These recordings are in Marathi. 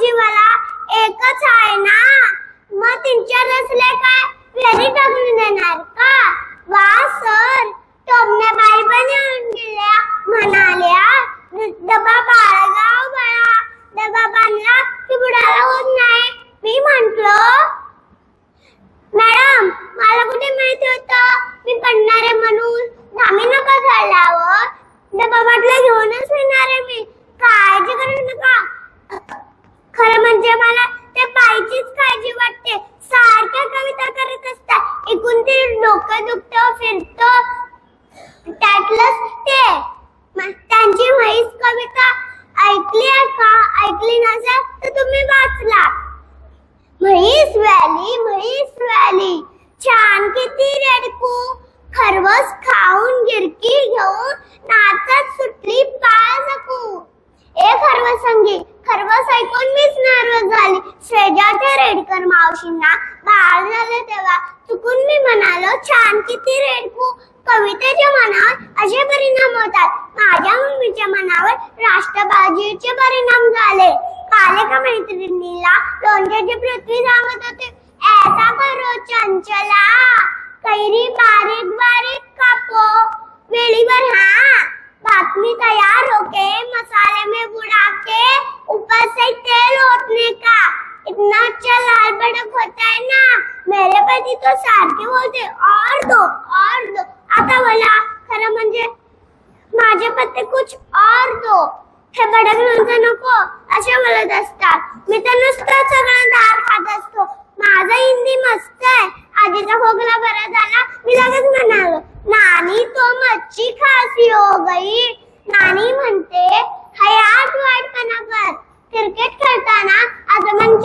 जीवाला एकच आहे ना? मग त्यांच्या नसले काय? फेरी टाकून देणार का? वा सर. टोमने बाई पण येऊन गेल्या. म्हणाल्या डबा बाळगाव बाळा. डबा बांधला की बुडाला होत नाही. मी म्हंटल मॅडम मला कुठे माहिती होतं? मी पडणार आहे म्हणून. आम्ही नका झाल्यावर डबा हो. बाटला घेऊनच येणार आहे मी. काळजी करू नका. खरं म्हणजे मला त्या बाईचीच काळजी वाटते. सारख्या कविता करत असतात. एकूण ते डोकं दुखतं फिरतं. त्यातलंच ते. त्यांची म्हैस कविता ऐकली आहे का? ऐकली नसेल तर तुम्ही वाचला. म्हैस व्हॅली म्हैस व्हॅली छान किती रेडकू. खरवस खाऊन गिरकी घेऊन नाचत सुटली पाय झाली रेडकर मावशींना बाळ झाले तेव्हा चुकून मी म्हणालो छान किती रेडकू. कवितेच्या मनावर असे परिणाम होतात. माझ्या मम्मीच्या मनावर राष्ट्रबाजीचे परिणाम झाले. काल एका मैत्रिणीला लोणच्याची पृथ्वी सांगत होते ऐसा करो चंचला कैरी बारीक बारीक इतना अच्छा लाल भड़क होता है ना. मेरे पति तो सारखे बोलते और दो और दो. आता बोला खरं म्हणजे माझे पत्ते कुछ और दो. हे भडक लोणचं नको असे बोलत असतात. मी तर नुसतं सगळं दार खात असतो. माझा हिंदी मस्त आहे. आधीचा खोकला बरा झाला मी लगेच म्हणालो नानी तो मच्छी खासी हो गई.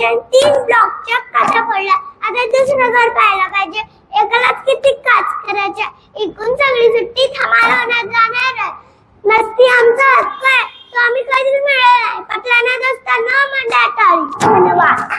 आता तीन ब्लॉकच्या काचा पडल्या आता दुसरं घर पाहायला पाहिजे. एकालाच किती काच करायच्या एकूण सगळी सुट्टी थांबायला होणार जाणार. मस्ती आमचा हक्क आहे. तो आम्ही कधीच मिळाला नाही. पटलानात असताना मंडळात धन्यवाद.